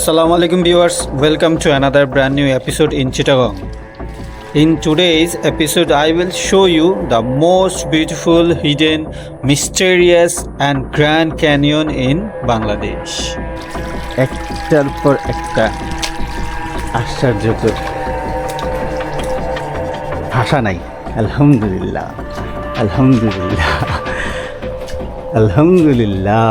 Assalamu alaikum viewers, welcome to another brand new episode in Chittagong. In today's episode, I will show you the most beautiful, hidden, mysterious, and grand canyon in Bangladesh. একটার পর একটা আশ্চর্যকর ভাষা নাই আলহামদুলিল্লাহ আলহামদুলিল্লাহ আলহামদুলিল্লাহ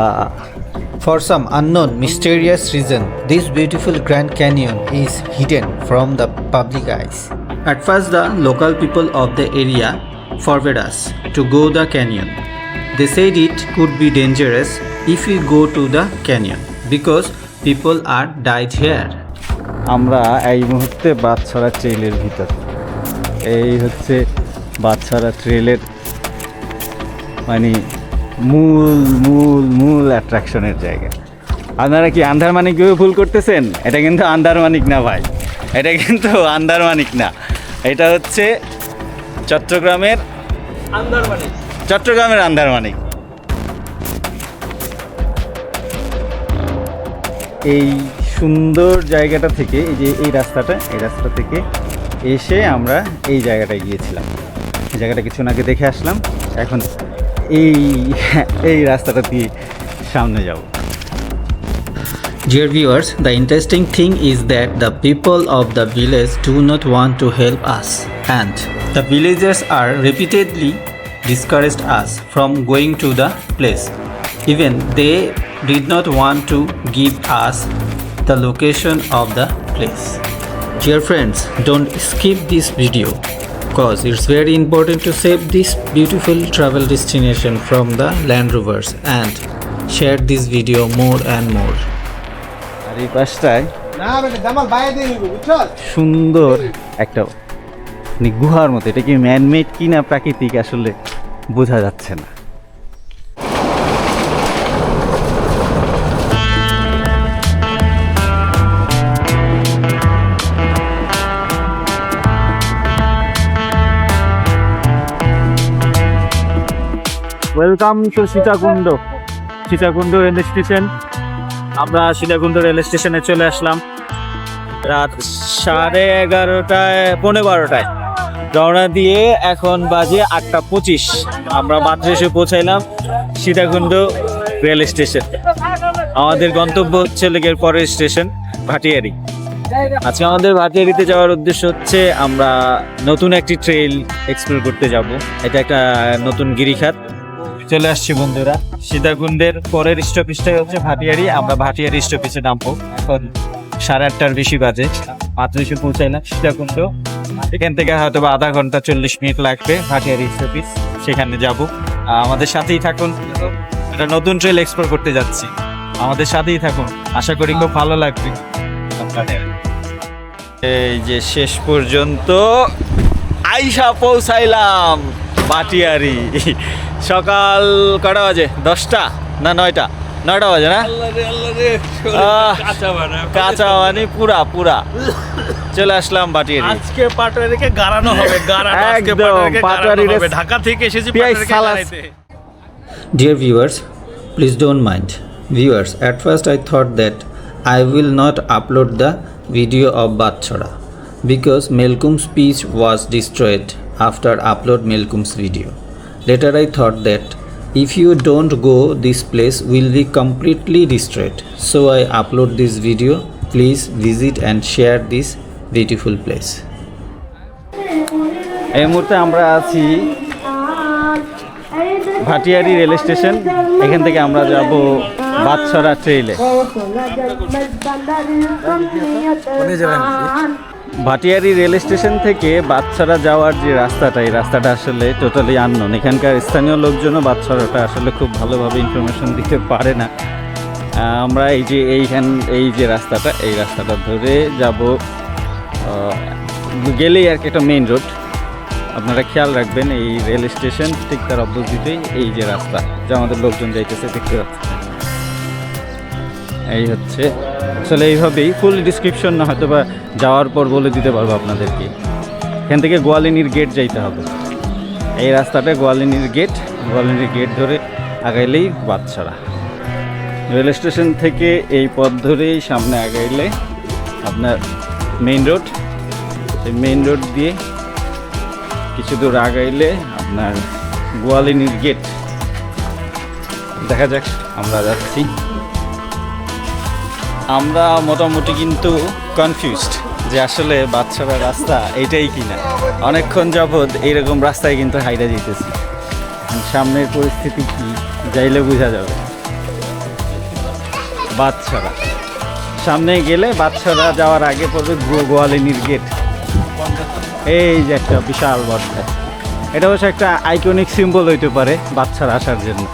For some unknown, mysterious reason, this beautiful Grand Canyon is hidden from the public eyes. At first, the local people of the area forbade us to go the canyon. They said it could be dangerous if we go to the canyon because people are died here. আমরা এই মুহূর্তে বাদছড়া ট্রেলের ভিতর এই হচ্ছে বাদছড়া ট্রেলের মানে মূল মূল মূল অ্যাট্রাকশনের জায়গা। আপনারা কি আন্দারমানিকভাবে ভুল করতেছেন? এটা কিন্তু আন্দারমানিক না ভাই। এটা কিন্তু আন্দারমানিক না। এটা হচ্ছে চট্টগ্রামের আন্দারমানিক। চট্টগ্রামের আন্দারমানিক। এই সুন্দর জায়গাটা থেকে এই যে এই রাস্তাটা এই রাস্তা থেকে এসে আমরা এই জায়গাটায় গিয়েছিলাম। এই জায়গাটা কিছুক্ষণ আগে দেখে আসলাম। এখন এই এই রাস্তাটা দিয়ে সামনে যাব Dear viewers, the interesting thing is that the people of the village do not want to help us, and the villagers are repeatedly discouraged us from going to the place. Even they did not want to give us the location of the place. Dear friends, don't skip this video Because it's very important to save this beautiful travel destination from the Land Rovers and share this video more and more. আর এই পাশটায় না বেটা জামাল বাইরে দিয়ে নিবি বুঝছ সুন্দর একটা মানে গুহার মতো এটা কি ম্যানমেড কি না প্রাকৃতিক আসলে বোঝা যাচ্ছে না welcome to Sitakunda Sitakunda rail station আমরা সীতাকুণ্ড রেল স্টেশনে চলে আসলাম। রাত সাড়ে এগারোটায়, পৌনে বারোটায়। রওনা দিয়ে এখন বাজে আটটা পঁচিশ। আমরা মাত্র এসে পৌঁছাইলাম সীতাকুণ্ড রেল স্টেশন আমাদের গন্তব্য হচ্ছে লেগের পরের স্টেশন ভাটিয়ারি। আজকে আমাদের ভাটিয়ারিতে যাওয়ার উদ্দেশ্য হচ্ছে আমরা নতুন একটি ট্রেল এক্সপ্লোর করতে যাব। এটা একটা নতুন গিরিখাত। চলে আসছি বন্ধুরা। সীতাকুণ্ডের পরের স্টপেজটাই হচ্ছে ভাটিয়ারি। আমরা ভাটিয়ারি স্টপেজে নামবো। এখন সাড়ে আটটার বেশি বাজে। মাত্র এসে পৌঁছাইলাম সীতাকুণ্ড। এখান থেকে হয়তো বা আধা ঘণ্টা চল্লিশ মিনিট লাগবে ভাটিয়ারি স্টপেজ। সেখানে যাব। আমাদের সাথেই থাকুন। একটা নতুন ট্রেল এক্সপ্লোর করতে যাচ্ছি। আমাদের সাথেই থাকুন। আশা করি খুব ভালো লাগবে। এই যে শেষ পর্যন্ত আইসা পৌঁছাইলাম বাটিয়ারি সকাল কটা বাজে? দশটা না নয়টা? নয়টা বাজে না? কাঁচা মানে পুরা পুরা। চলে আসলাম dear viewers please don't mind viewers at first I thought that I will not upload the video of Bachchara because Malcolm's speech was destroyed after upload Malcolm's video Later I thought that if you don't go this place will be completely destroyed. So I upload this video. Please visit and share this beautiful place. এই মুহূর্তে আমরা আছি Bhatiary rail station এখান থেকে আমরা যাব বাদছড়া ট্রেইলে Bhatiari rail station থেকে বাচ্চারা যাওয়ার যে রাস্তাটা, এই রাস্তাটা আসলে টোটালি আননোন এখানকার স্থানীয় লোকজনও বাদছড়াটা আসলে খুব ভালোভাবে ইনফরমেশন দিতে পারে না। আমরা এই যে এইখান, এই যে রাস্তাটা, এই রাস্তাটা ধরে যাব গেলেই আর কি একটা মেইন রোড আপনারা খেয়াল রাখবেন, এই রেল স্টেশন ঠিক তার অপোজিটেই এই যে রাস্তা, যা আমাদের লোকজন যাইতেছে দেখতে পাচ্ছেন। এই হচ্ছে। আসলে এইভাবেই ফুল ডিসক্রিপশন না হয়তো বা যাওয়ার পর বলে দিতে পারব আপনাদেরকে। এখান থেকে গোয়ালিনীর গেট যাইতে হবে। এই রাস্তাটা গোয়ালিনীর গেট গোয়ালিনীর গেট ধরে আগাইলেই বাদছাড়া রেল স্টেশন থেকে এই পথ ধরেই সামনে আগাইলে আপনার মেইন রোড সেই মেইন রোড দিয়ে কিছু দূর আগাইলে আপনার গোয়ালিনীর গেট দেখা যাক, আমরা যাচ্ছি। আমরা মোটামুটি কিন্তু কনফিউজড যে আসলে বাচ্চারা রাস্তা এইটাই কিনা। অনেকক্ষণ যাবৎ এইরকম রাস্তায় কিন্তু হাইরা যেতেছি। সামনের পরিস্থিতি কি, যাইলে বোঝা যাবে। বাচ্চারা। সামনে গেলে বাচ্চারা যাওয়ার আগে পড়বে গোয়ালিনীর গেট এই যে একটা বিশাল বটগাছ। এটা অবশ্য একটা আইকনিক সিম্বল হইতে পারে বাচ্চারা আসার জন্য।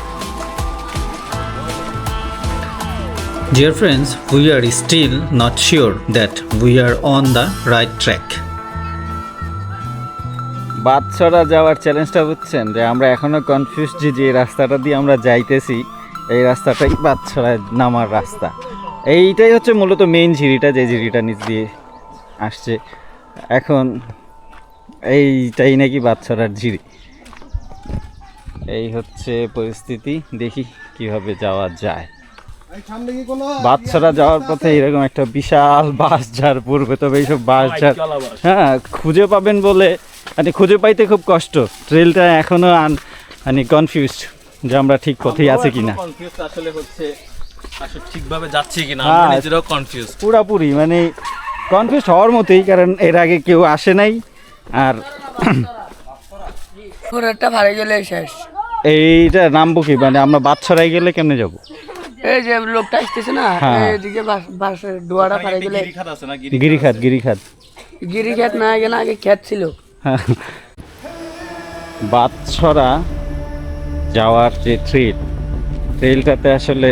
Dear friends, we are still not sure that we are on the right track. বাচ্চারা যাওয়ার চ্যালেঞ্জটা বুঝছেন? যে আমরা এখনও কনফিউজ যে যে রাস্তাটা দিয়ে আমরা যাইতেছি এই রাস্তাটাই বাচ্চারা নামার রাস্তা। এইটাই হচ্ছে মূলত মেইন ঝিরিটা যে ঝিরিটা নিচ দিয়ে আসছে। এখন এইটাই নাকি বাচ্চারার ঝিরি এই হচ্ছে পরিস্থিতি দেখি কীভাবে যাওয়া যায়। বাচ্চারা যাওয়ার পথে এরকম একটা বিশাল বাস ঝাড় পড়বে তবে এইসব বাস ঝাড় হ্যাঁ খুঁজে পাবেন বলে মানে খুঁজে পাইতে খুব কষ্ট। ট্রেলটা এখনও আন মানে কনফিউজড যে আমরা ঠিক পথেই আছে কিনা। কনফিউজ আসলে হচ্ছে আসলে ঠিকভাবে যাচ্ছি কিনা হ্যাঁ। আমরা নিজেরাও কনফিউজ পুরাপুরি মানে কনফিউজ হওয়ার মতোই কারণ এর আগে কেউ আসে নাই আর ঘোড়াটা ভাড়া গেলে শেষ। এইটা নামবো কি? মানে আমরা বাচ্চারাই গেলে কেমনে যাব? এই যে লোকটা আসতেছে না হ্যাঁ। এইদিকে বাসের ডোয়াটা ভাড়া গেলে আছে না গিরিখাত গিরিখাত না আগে না আগে খেত ছিল। হ্যাঁ। যাওয়ার যে ট্রেল ট্রেলটাতে আসলে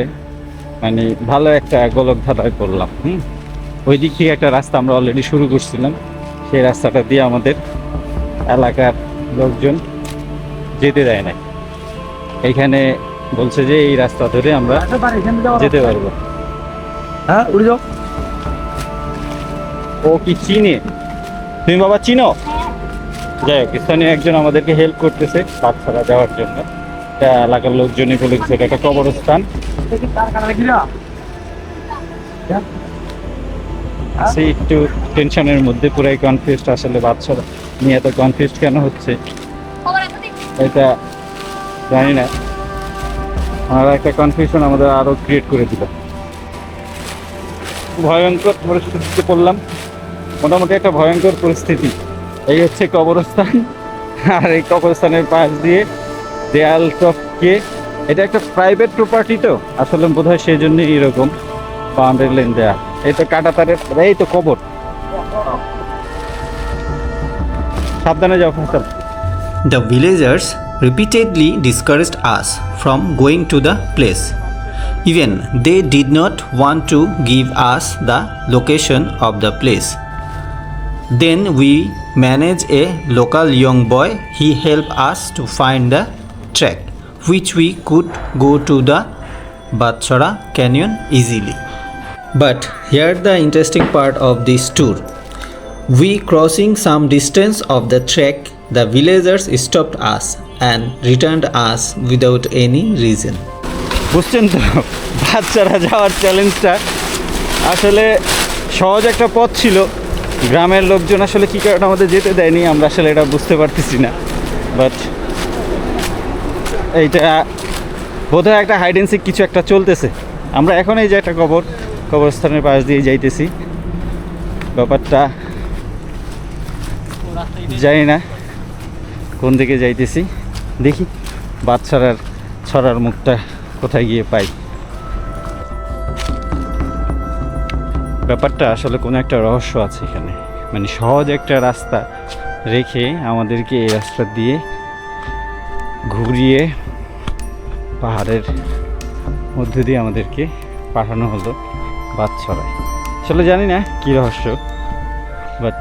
মানে ভালো একটা গোলক ধাঁধায় পড়লাম হুম? ওই দিক থেকে একটা রাস্তা আমরা অলরেডি শুরু করছিলাম। সেই রাস্তাটা দিয়ে আমাদের এলাকার লোকজন যেতে দেয় না এখানে বলছে যে এই রাস্তা ধরে আমরা যেতে পারব। হ্যাঁ উড়ে যাও। ও কি চিনে? তুমি বাবা চিনো? যাই হোক স্থানীয় একজন আমাদেরকে হেল্প করতেছে বাচ্চারা যাওয়ার জন্য। এলাকার লোকজনই বলেছে এটা একটা কবরস্থান। আছি একটু টেনশনের মধ্যে পুরাই কনফিউজড আসলে বাচ্চারা নিয়ে এত কনফিউজড কেন হচ্ছে? এটা জানি না। আর একটা কনফিউশন আমাদের আরও ক্রিয়েট করে দিল। ভয়ঙ্কর পরিস্থিতিতে পড়লাম। মোটামুটি একটা ভয়ঙ্কর পরিস্থিতি। এই হচ্ছে কবরস্থান। আর এই কবরস্থানের পাশ দিয়ে দেয়াল টপকে এটা একটা প্রাইভেট প্রপার্টি তো। আসলে বোধ হয় সেই জন্যই এরকম বাউন্ডারি লেন দেয়া। এই তো কাটা তারের এই তো কবর। সাবধানে যাও ফসল The villagers repeatedly discouraged us from going to the place. Even they did not want to give us the location of the place. Then we managed a local young boy. He helped us to find the track, which we could go to the Batchara Canyon easily. But here the interesting part of this tour. We crossing some distance of the track, the villagers stopped us and returned us without any reason. বুঝছেন তো? বাচ্চারা যাওয়ার চ্যালেঞ্জটা আসলে সহজ একটা পথ ছিল। গ্রামের লোকজন আসলে কী কারণে আমাদের যেতে দেয়নি আমরা আসলে এটা বুঝতে পারতেছি না। বাট এইটা বোধহয় একটা হাইডেন্সিক কিছু একটা চলতেছে। আমরা এখন এই যে একটা কবর, কবরস্থানের পাশ দিয়ে যাইতেছি। ব্যাপারটা জানি না কোন দিকে যাইতেছি। দেখি বাচ্চারার ছড়ার মুখটা কোথায় গিয়ে পাই। ব্যাপারটা আসলে কোনো একটা রহস্য আছে এখানে। মানে সহজ একটা রাস্তা রেখে আমাদেরকে এই রাস্তা দিয়ে ঘুরিয়ে পাহাড়ের মধ্যে দিয়ে আমাদেরকে পাঠানো হলো বাচ্চারায় আসলে জানি না কী রহস্য বাট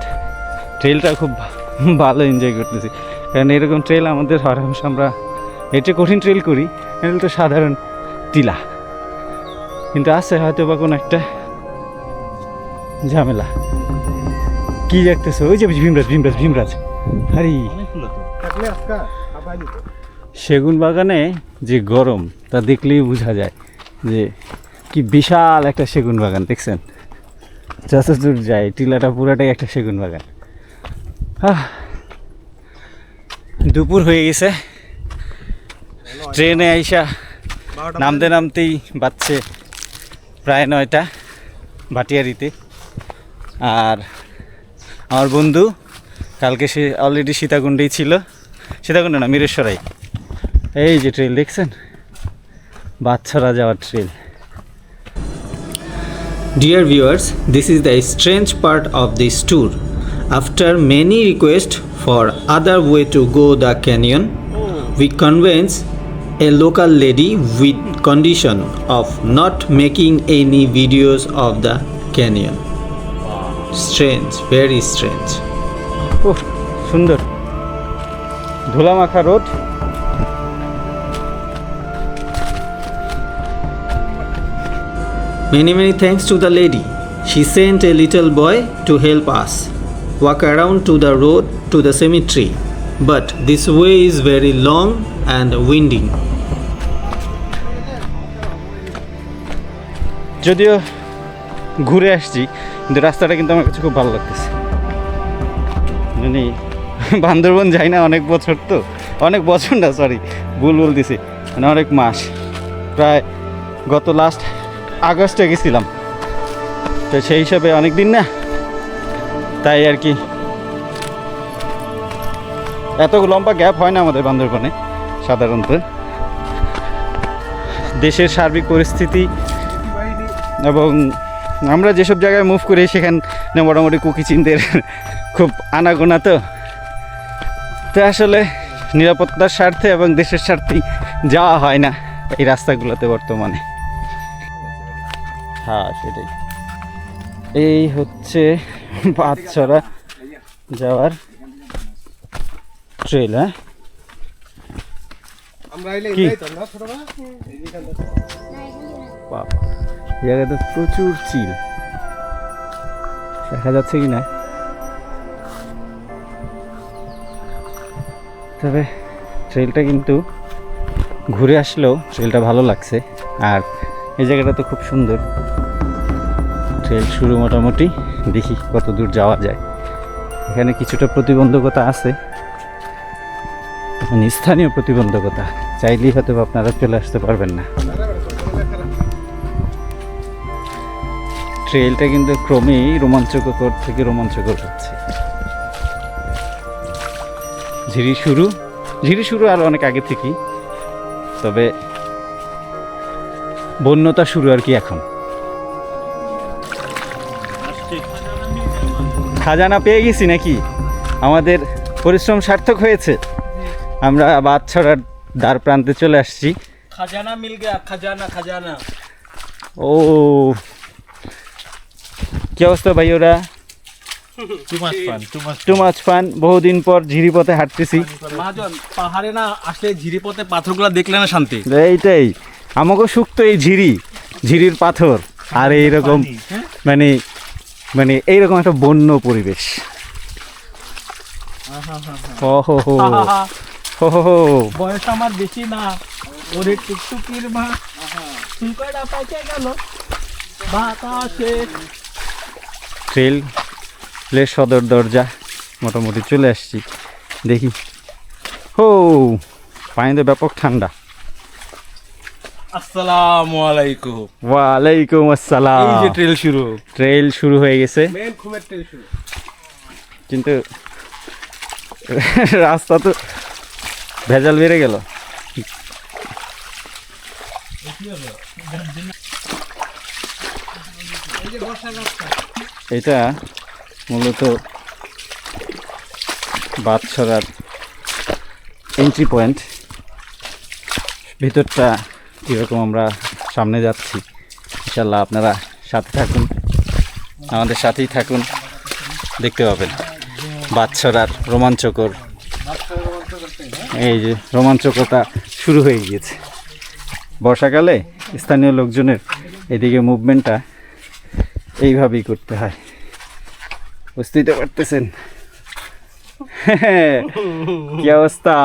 ট্রেলটা খুব ভালো এনজয় করতেছি। কারণ এরকম ট্রেল আমাদের হরহামেশ আমরা এটা কঠিন ট্রেল করি এটা তো সাধারণ টিলা। কিন্তু আছে হয়তো বা কোনো একটা ঝামেলা। কি দেখতেছো? ওই যে ভীমরাজ ভীমরাজ ভীমরাজ। আরে। সেগুন বাগানে যে গরম তা দেখলেই বোঝা যায় যে কি বিশাল একটা সেগুন বাগান দেখছেন? যত দূর যায় টিলাটা পুরাটাই একটা সেগুন বাগান। আহ, দুপুর হয়ে গেছে। ট্রেনে আইসা নামতে নামতেই বাচ্চে প্রায় নয়টা ভাটিয়ারিতে। আর আমার বন্ধু কালকে সে অলরেডি সীতাকুণ্ডেই ছিল। সীতাকুণ্ড না মিরেশ্বরাই। এই যে ট্রেল দেখছেন? বাচ্চারা যাওয়ার trail Dear viewers, this is the strange part of this tour. After many requests for other way to go the canyon, we convince a local lady with condition of not making any videos of the canyon. Strange, very strange. Oh, সুন্দর ধুলামাখা road Many many thanks to the lady. She sent a little boy to help us walk around to the road, to the cemetery. But this way is very long and winding. যদিও ঘুরে আসছি, কিন্তু রাস্তাটা কিন্তু আমার কাছে খুব ভালো লাগতেছে। মানে বান্দরবন যাই না অনেক বছর তো। অনেক বছর না সরি ভুল বলতেছি। মানে অনেক মাস। প্রায় গত লাস্ট আগস্টে গেছিলাম। তো সেই হিসাবে অনেক দিন না তাই আর কি। এত লম্বা গ্যাপ হয় না আমাদের বান্দরবনে সাধারণত। দেশের সার্বিক পরিস্থিতি এবং আমরা যেসব জায়গায় মুভ করি সেখানে মোটামুটি কুকি চিনদের খুব আনাগোনা তো। তো আসলে নিরাপত্তার স্বার্থে এবং দেশের স্বার্থেই যাওয়া হয় না এই রাস্তাগুলোতে বর্তমানে। হ্যাঁ সেটাই। এই হচ্ছে বাচ্চারা যাওয়ার ট্রেল হ্যাঁ? কি? বাবা এই প্রচুর চিল। দেখা যাচ্ছে কি না? তবে ট্রেলটা কিন্তু ঘুরে আসলেও ট্রেলটা ভালো লাগছে। আর এই জায়গাটা তো খুব সুন্দর। ট্রেল শুরু মোটামুটি। দেখি কত দূর যাওয়া যায়। এখানে কিছুটা প্রতিবন্ধকতা আছে। মানে স্থানীয় প্রতিবন্ধকতা। চাইলেই হয়তো আপনারা চলে আসতে পারবেন না। ট্রেলটা কিন্তু ক্রমেই রোমাঞ্চকর থেকে রোমাঞ্চকর হচ্ছে। ঝিরি শুরু। ঝিরি শুরু আর অনেক আগে থেকেই। তবে বন্যতা শুরু আর কি এখন। খাজানা পেয়ে গেছি নাকি? আমাদের পরিশ্রম সার্থক হয়েছে। আমরা বাচ্চারার দ্বার প্রান্তে চলে আসছি। খাজানা মিল গয়া খাজানা খাজানা। ও কি অবস্থা ভাই ওরা? Too much fun too much too much fun বহুদিন পর ঝিরিপথে হাঁটতেছি। পাহাড়ে না আসলে ঝিরিপথে পাথরগুলো দেখলে না শান্তি? এইটাই আমাকে সুক্ত এই ঝিরি ঝিরির পাথর। আর এইরকম মানে মানে এইরকম একটা বন্য পরিবেশ। ও হো হো হো। হো হো বয়স আমার বেশি না। ওরে টুকটুকির মা। পাইকে গেল। বাতাসে। ট্রেল সদর দরজা মোটামুটি চলে আসছি। দেখি। হো পানিতে ব্যাপক ঠান্ডা। আসসালামু আলাইকুম। ওয়ালাইকুম আসসালাম। এই যে ট্রেল শুরু। ট্রেল শুরু হয়ে গেছে। মেন ঘুমের ট্রেল শুরু। কিন্তু রাস্তা তো ভেজাল বেড়ে গেল। এটা মূলত বাদছড়ার এন্ট্রি পয়েন্ট ভিতরটা কীরকম আমরা সামনে যাচ্ছি। ইনশাল্লাহ আপনারা সাথে থাকুন। আমাদের সাথেই থাকুন। দেখতে পাবেন। বাচ্চারার রোমাঞ্চকর এই যে রোমাঞ্চকতা শুরু হয়ে গিয়েছে। বর্ষাকালে স্থানীয় লোকজনের এদিকে মুভমেন্টটা এইভাবেই করতে হয়। বুঝতেই তো পারতেছেন। কি অবস্থা?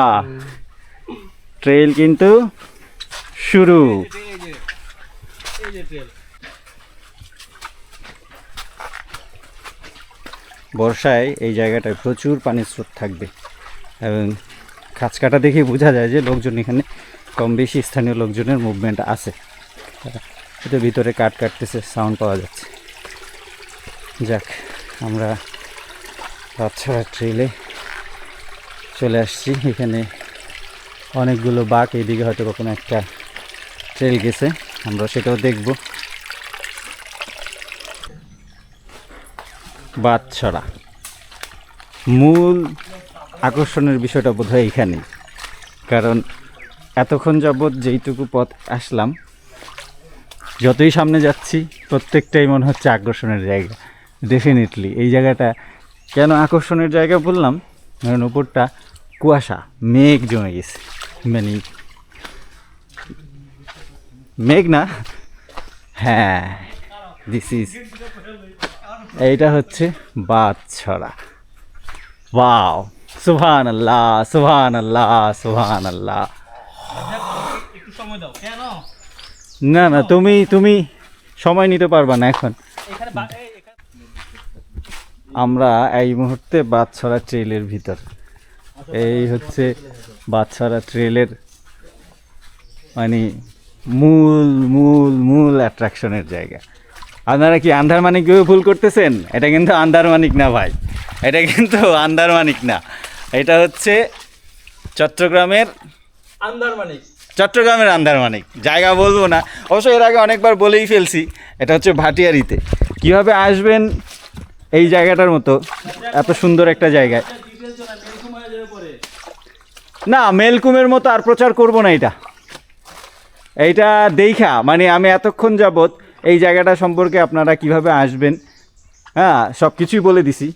ট্রেল কিন্তু শুরু। বর্ষায় এই জায়গাটায় প্রচুর পানির স্রোত থাকবে এবং খাঁচ কাটা দেখে বোঝা যায় যে লোকজন এখানে কম বেশি স্থানীয় লোকজনের মুভমেন্ট আছে। এটা ভিতরে কাট কাটতেছে সাউন্ড পাওয়া যাচ্ছে। যাক, আমরা বাচ্চারা ট্রেলে চলে আসছি। এখানে অনেকগুলো বাঘ, এদিকে হয়তো কখনো একটা ট্রেল গেছে, আমরা সেটাও দেখব। বাচ্চারা মূল আকর্ষণের বিষয়টা বোধ হয় এইখানেই। কারণ এতক্ষণ যাবৎ যেইটুকু পথ আসলাম, যতই সামনে যাচ্ছি, প্রত্যেকটাই মনে হচ্ছে আকর্ষণের জায়গা। ডেফিনেটলি এই জায়গাটা কেন আকর্ষণের জায়গা বললাম? কারণ উপরটা কুয়াশা, মেঘ জমে গেছে। মানে মেঘ না হ্যাঁ দিস ইজ এইটা হচ্ছে বাদছড়া ওয়াও সুবহান আল্লাহ সুবহান আল্লাহ সুবহান আল্লাহ না না, তুমি তুমি সময় নিতে পারবা না এখানে। আমরা এই মুহূর্তে বাদছড়া ট্রেলের ভিতর। এই হচ্ছে বাদছড়া ট্রেলের মানে মূল মূল মূল অ্যাট্রাকশনের জায়গা। আপনারা কি আন্ধারমানিক ভেবে ভুল করতেছেন? এটা কিন্তু আন্ধারমানিক না ভাই। এটা কিন্তু আন্ধারমানিক না। এটা হচ্ছে চট্টগ্রামের আন্দারমানিক। চট্টগ্রামের আন্ধারমানিক জায়গা বলব না। অবশ্য এর আগে অনেকবার বলেই ফেলছি। এটা হচ্ছে ভাটিয়ারিতে। কীভাবে আসবেন এই জায়গাটার মতো? এত সুন্দর একটা জায়গায়। না মেলকুমের মতো আর প্রচার করব না এটা। এইটা দেখা মানে আমি এতক্ষণ যাবৎ এই জায়গাটা সম্পর্কে আপনারা কীভাবে আসবেন হ্যাঁ সব কিছুই বলে দিছি।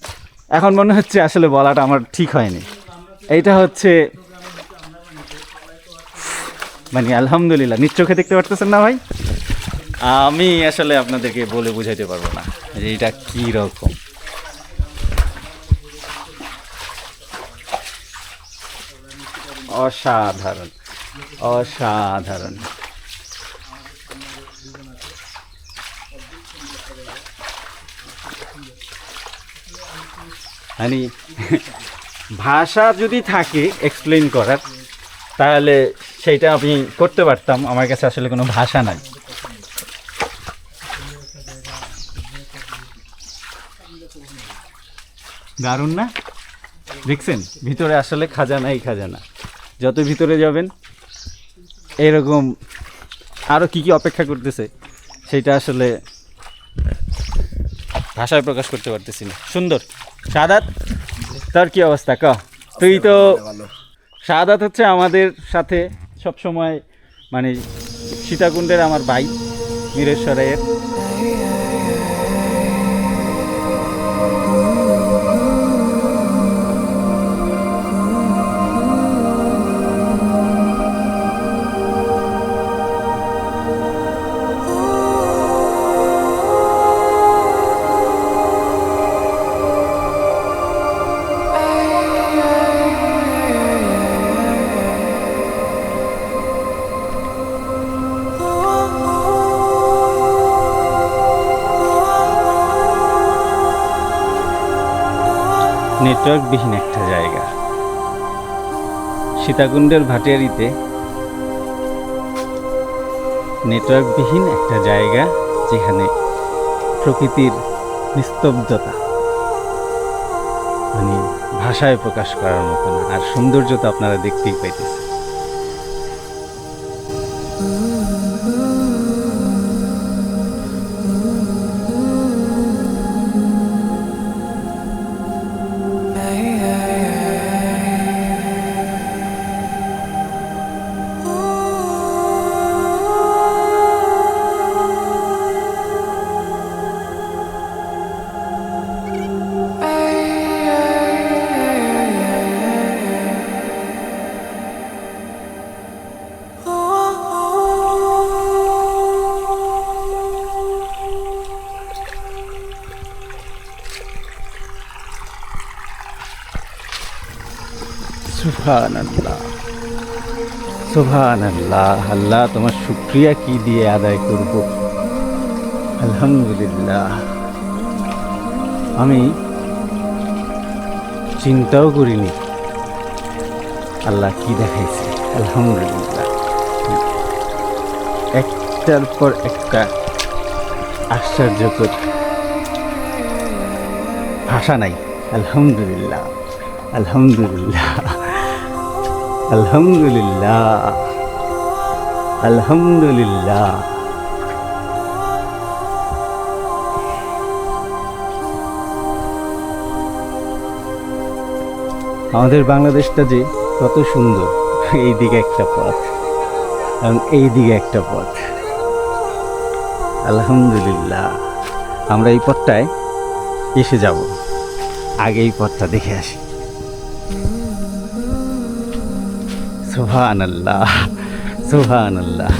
এখন মনে হচ্ছে আসলে বলাটা আমার ঠিক হয়নি। এইটা হচ্ছে মানে আলহামদুলিল্লাহ, নিজ চোখে দেখতে পারতেছেন না ভাই? আমি আসলে আপনাদেরকে বলে বুঝাইতে পারব না যে এটা কী রকম। অসাধারণ অসাধারণ। মানে ভাষা যদি থাকে এক্সপ্লেন করার, তাহলে সেইটা আমি করতে পারতাম, আমার কাছে আসলে কোনো ভাষা নাই। দারুণ না? দেখছেন, ভিতরে আসলে খাজানাই খাজানা যত ভিতরে যাবেন, এরকম আরও কি কি অপেক্ষা করতেছে, সেটা আসলে ভাষায় প্রকাশ করতে পারতেছি না। সুন্দর। সাদাত, তার কি অবস্থা? ক। তুই তো শাহাদাত হচ্ছে আমাদের সাথে সব সময় মানে সীতাকুণ্ডের আমার ভাই, মীরেশ্বরের। নেটওয়ার্কবিহীন একটা জায়গা। সীতাকুণ্ডের ভাটিয়ারিতে নেটওয়ার্কবিহীন একটা জায়গা যেখানে প্রকৃতির নিস্তব্ধতা মানে ভাষায় প্রকাশ করার মতো না, আর সৌন্দর্য তো আপনারা দেখতেই পাইতেছেন। সুভান আল্লাহ আল্লাহ তোমার শুক্রিয়া কি দিয়ে আদায় করব? আলহামদুলিল্লাহ। আমি চিন্তাও করিনি। আল্লাহ কি দেখাইছে? আলহামদুলিল্লাহ। একটার পর একটা আশ্চর্যকর ভাষা নাই। আলহামদুলিল্লাহ আলহামদুলিল্লাহ। আলহামদুলিল্লাহ। আলহামদুলিল্লাহ। আমাদের বাংলাদেশটা যে কত সুন্দর এই দিকে একটা পথ। এবং এই দিকে একটা পথ। আলহামদুলিল্লাহ। আমরা এই পথটায় এসে যাব। আগে এই পথটা দেখে আসি। সুহান আল্লাহ সুহান আল্লাহ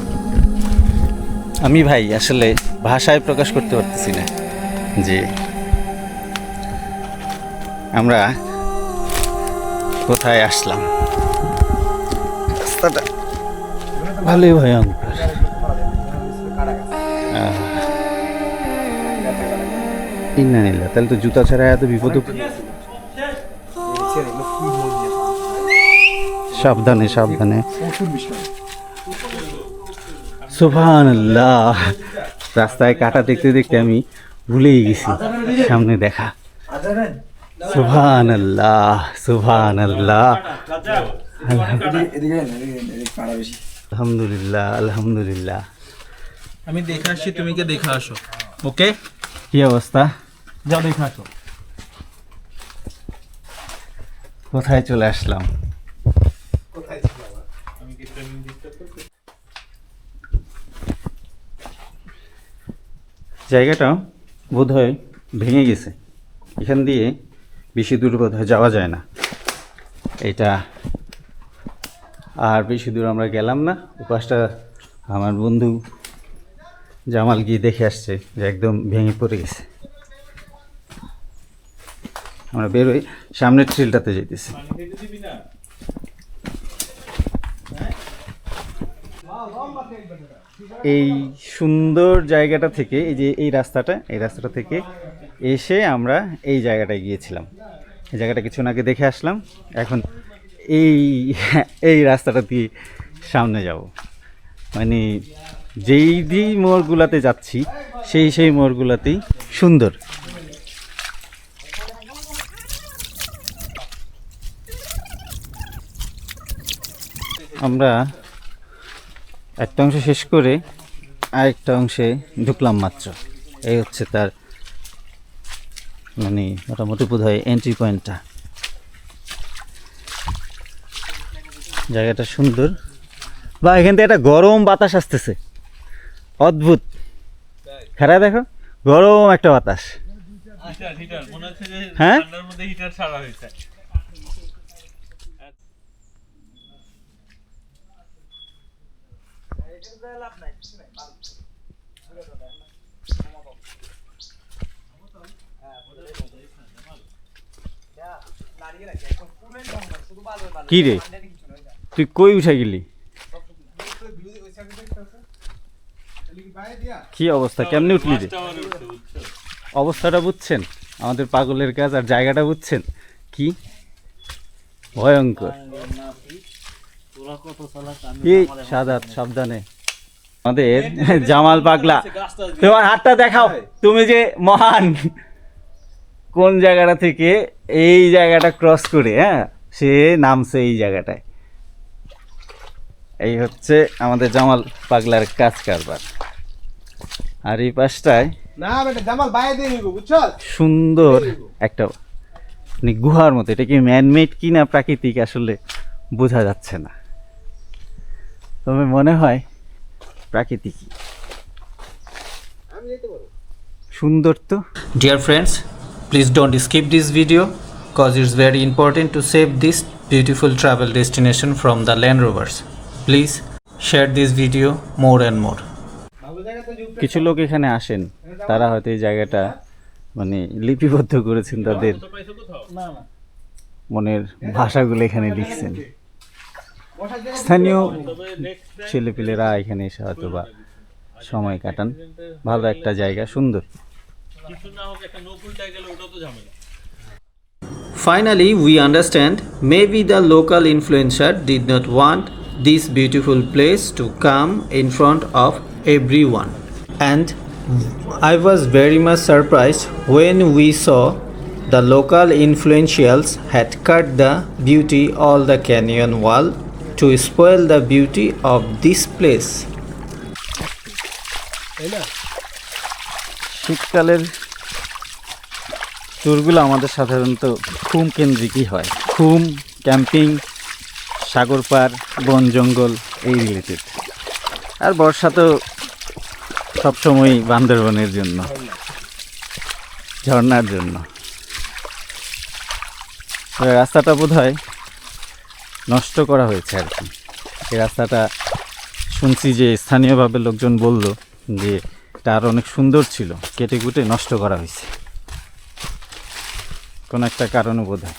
আমি ভাই আসলে ভাষায় প্রকাশ করতে পারতেছি না। যে আমরা কোথায় আসলাম? রাস্তাটা ভালোই ভয়ঙ্কর আহ। ইন্না নিল্লা তাহলে তো জুতা ছাড়া এত বিপদ সাবধানে সাবধানে। সুবহান আল্লাহ রাস্তায় কাটা দেখতে দেখতে আমি ভুলেই গেছি। সামনে দেখা। সুবহান আল্লাহ সুবহান আল্লাহ আলহামদুলিল্লাহ আলহামদুলিল্লাহ। আমি দেখে আসছি তুমি কে দেখে আসো। ওকে কি অবস্থা? যাও দেখে আসো। কোথায় চলে আসলাম? জায়গাটা বোধহয় ভেঙে গেছে। এখান দিয়ে বেশি দূর বোধহয় যাওয়া যায় না। এটা আর বেশি দূর আমরা গেলাম না। উপাসটা আমার বন্ধু জামাল গিয়ে দেখে আসছে যে একদম ভেঙে পড়ে গেছে। আমরা বেরোই সামনের ট্রেলটাতে যেতেছি এই সুন্দর জায়গাটা থেকে, এই যে এই রাস্তাটা এই রাস্তাটা থেকে এসে আমরা এই জায়গাটায় গিয়েছিলাম। এই জায়গাটা কিছুক্ষণ আগে দেখে আসলাম। এখন এই এই রাস্তাটা দিয়ে সামনে যাব। মানে যেই যেই মোড়গুলাতে যাচ্ছি, সেই সেই মোড়গুলাতেই সুন্দর। আমরা একটা অংশ শেষ করে আরেকটা অংশে ঢুকলাম মাত্র। এই হচ্ছে তার মানে মোটামুটি বোধ হয় এন্ট্রি পয়েন্টটা জায়গাটা সুন্দর। বা এখান থেকে একটা গরম বাতাস আসতেছে। অদ্ভুত। খেরা দেখো। গরম একটা বাতাস। হিটার হিটার হচ্ছে যে? ঠান্ডার মধ্যে হিটার ছাড়া হয়েছে কি রে? তুই কই উঠে গেলি? কি অবস্থা? কেমনে উঠলি রে? অবস্থাটা বুঝছেন? আমাদের পাগলের কাজ আর জায়গাটা বুঝছেন? কি? ভয়ঙ্কর। এই সাদাত সাবধানে। আমাদের জামাল পাগলা। তোমার হাতটা দেখাও। তুমি যে মহান কোন জায়গাটা থেকে এই জায়গাটা ক্রস করে হ্যাঁ? সে নামছে এই জায়গাটায়। এই হচ্ছে আমাদের জামাল পাগলার কাজ কারবার। আর এই পাশটায় সুন্দর একটা মানে গুহার মতো। এটা কি ম্যানমেড কি না প্রাকৃতিক আসলে বোঝা যাচ্ছে না। তবে মনে হয় প্রাকৃতিকই সুন্দর তো। Dear friends please don't skip this video cause it's very important to save this beautiful travel destination from the land rovers please share this video more and more কিছু লোক এখানে আসেন তারা হয়তো এই জায়গাটা মানে লিপিবদ্ধ করেছেন তাদের মনের ভাষাগুলো এখানে লিখছেন। স্থানীয় ছেলেপিলেরা এখানে এসে হয়তো বা সময় কাটান ভালো একটা জায়গা সুন্দর কিছু না হোক একটা নকুলটা গেলে ওটা তো ঝামেলা Finally, we understand maybe the local influencer did not want this beautiful place to come in front of everyone. And I was very much surprised when we saw the local influentials had cut the beauty all the canyon wall to spoil the beauty of this place. শীতকালের ট্যুরগুলো আমাদের সাধারণত খুম কেন্দ্রিকই হয়। খুম camping, সাগর পার, বন জঙ্গল, এই related আর বর্ষা তো সবসময়ই বান্দরবনের জন্য, ঝর্ণার জন্য। রাস্তাটা বোধ হয় নষ্ট করা হয়েছে আর কি। এই রাস্তাটা শুনছি যে স্থানীয়ভাবে লোকজন বলল যে এটা আরও অনেক সুন্দর ছিল, কেটে কুটে নষ্ট করা হয়েছে। কোনো একটা কারণও বোধ হয়